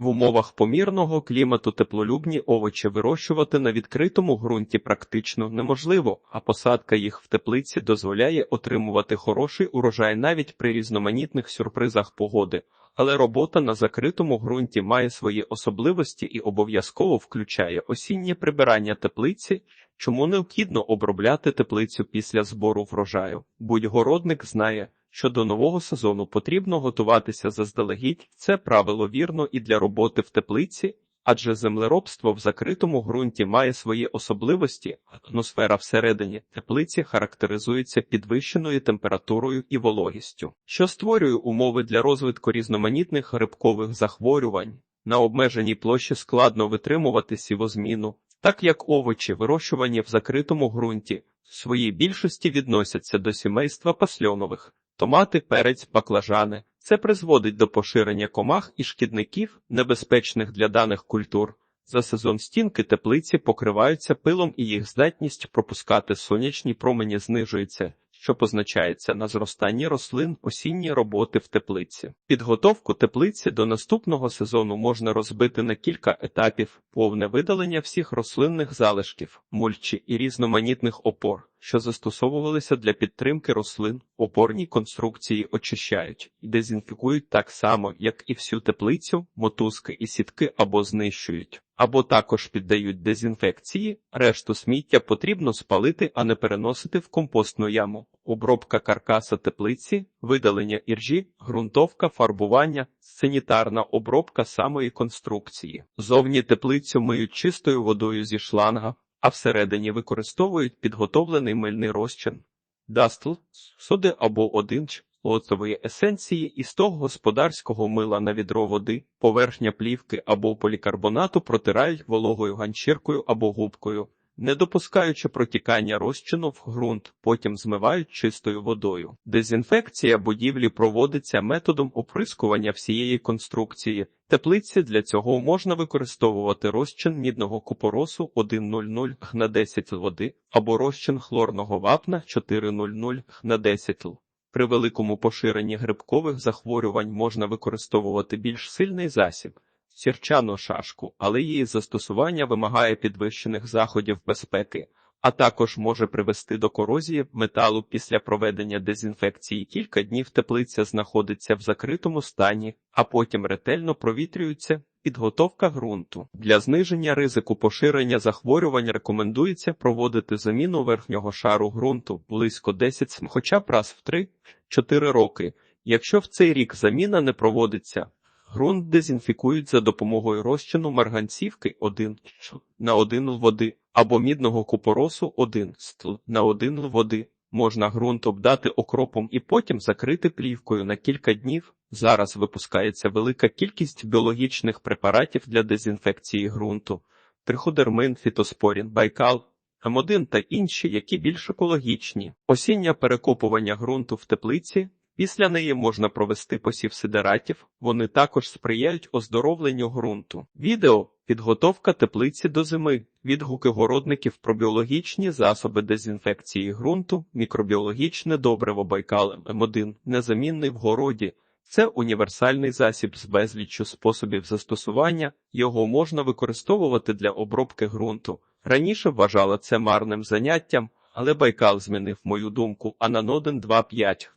В умовах помірного клімату теплолюбні овочі вирощувати на відкритому ґрунті практично неможливо, а посадка їх в теплиці дозволяє отримувати хороший урожай навіть при різноманітних сюрпризах погоди. Але робота на закритому ґрунті має свої особливості і обов'язково включає осіннє прибирання теплиці, чому необхідно обробляти теплицю після збору врожаю. Будь-городник знає, що до нового сезону потрібно готуватися заздалегідь. Це правило вірно і для роботи в теплиці, адже землеробство в закритому ґрунті має свої особливості. Атмосфера всередині теплиці характеризується підвищеною температурою і вологістю, що створює умови для розвитку різноманітних грибкових захворювань. На обмеженій площі складно витримувати сівозміну, так як овочі, вирощувані в закритому ґрунті, в своїй більшості відносяться до сімейства пасльонових. Томати, перець, баклажани. Це призводить до поширення комах і шкідників, небезпечних для даних культур. За сезон стінки теплиці покриваються пилом і їх здатність пропускати сонячні промені знижується, що позначається на зростанні рослин осінні роботи в теплиці. Підготовку теплиці до наступного сезону можна розбити на кілька етапів: повне видалення всіх рослинних залишків, мульчі і різноманітних опор що застосовувалися для підтримки рослин, опорні конструкції очищають і дезінфікують так само, як і всю теплицю, мотузки і сітки або знищують, або також піддають дезінфекції, решту сміття потрібно спалити, а не переносити в компостну яму. Обробка каркаса теплиці, видалення іржі, ґрунтовка, фарбування, санітарна обробка самої конструкції. Зовні теплицю миють чистою водою зі шланга, а всередині використовують підготовлений мильний розчин, дастл, соди або одинч, оцової есенції із того господарського мила на відро води, поверхня плівки або полікарбонату протирають вологою ганчіркою або губкою не допускаючи протікання розчину в ґрунт, потім змивають чистою водою. Дезінфекція будівлі проводиться методом оприскування всієї конструкції. Теплиці для цього можна використовувати розчин мідного купоросу 1,00 г на 10 води або розчин хлорного вапна 4,00 г на 10 л. При великому поширенні грибкових захворювань можна використовувати більш сильний засіб сірчану шашку, але її застосування вимагає підвищених заходів безпеки, а також може привести до корозії металу після проведення дезінфекції. Кілька днів теплиця знаходиться в закритому стані, а потім ретельно провітрюється. Підготовка ґрунту для зниження ризику поширення захворювань рекомендується проводити заміну верхнього шару ґрунту близько 10 см, хоча б раз в 3-4 роки. Якщо в цей рік заміна не проводиться, Грунт дезінфікують за допомогою розчину марганцівки 1 на 1 води або мідного купоросу 1 стл на 1 води. Можна ґрунт обдати окропом і потім закрити плівкою на кілька днів. Зараз випускається велика кількість біологічних препаратів для дезінфекції ґрунту, триходермин, фітоспорін, байкал, М1 та інші, які більш екологічні. Осіння перекопування ґрунту в теплиці Після неї можна провести посів сидератів, вони також сприяють оздоровленню ґрунту. Відео підготовка теплиці до зими, відгуки городників про біологічні засоби дезінфекції ґрунту, мікробіологічне добриво Байкал М1, незамінний в городі. Це універсальний засіб з безліччю способів застосування, його можна використовувати для обробки ґрунту. Раніше вважала це марним заняттям, але Байкал змінив мою думку, а на Ноден 2.5.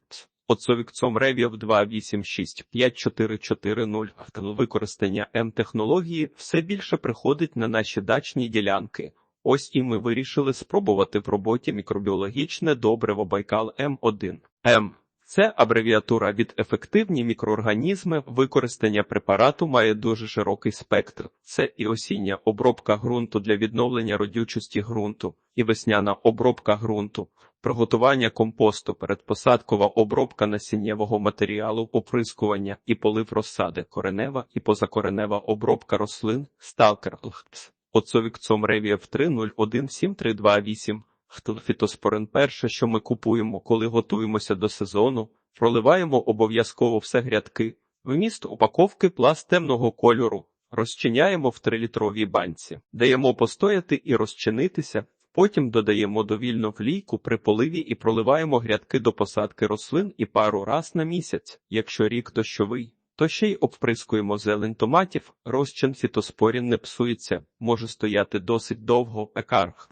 Отцовікцом Ревів 2865440 використання М-технології все більше приходить на наші дачні ділянки. Ось і ми вирішили спробувати в роботі мікробіологічне добриво Байкал М1. М. Це абревіатура від ефективні мікроорганізми. Використання препарату має дуже широкий спектр. Це і осіння обробка ґрунту для відновлення родючості ґрунту, і весняна обробка ґрунту, приготування компосту, передпосадкова обробка насіннєвого матеріалу, оприскування і полив розсади, коренева і позакоренева обробка рослин, сталкер, Оцовікцом Ревієв 30173228 Фітоспорин перше, що ми купуємо, коли готуємося до сезону, проливаємо обов'язково все грядки, вміст упаковки пласт темного кольору, розчиняємо в трилітровій банці, даємо постояти і розчинитися, потім додаємо довільну влійку при поливі і проливаємо грядки до посадки рослин і пару раз на місяць, якщо рік дощовий. то ще й обприскуємо зелень томатів, розчин фітоспорін не псується, може стояти досить довго. Екарх.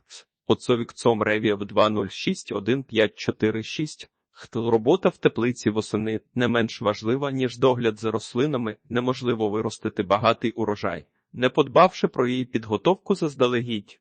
Оцовікцом ревів 2061546. Хто робота в теплиці восени не менш важлива, ніж догляд за рослинами, неможливо виростити багатий урожай, не подбавши про її підготовку заздалегідь.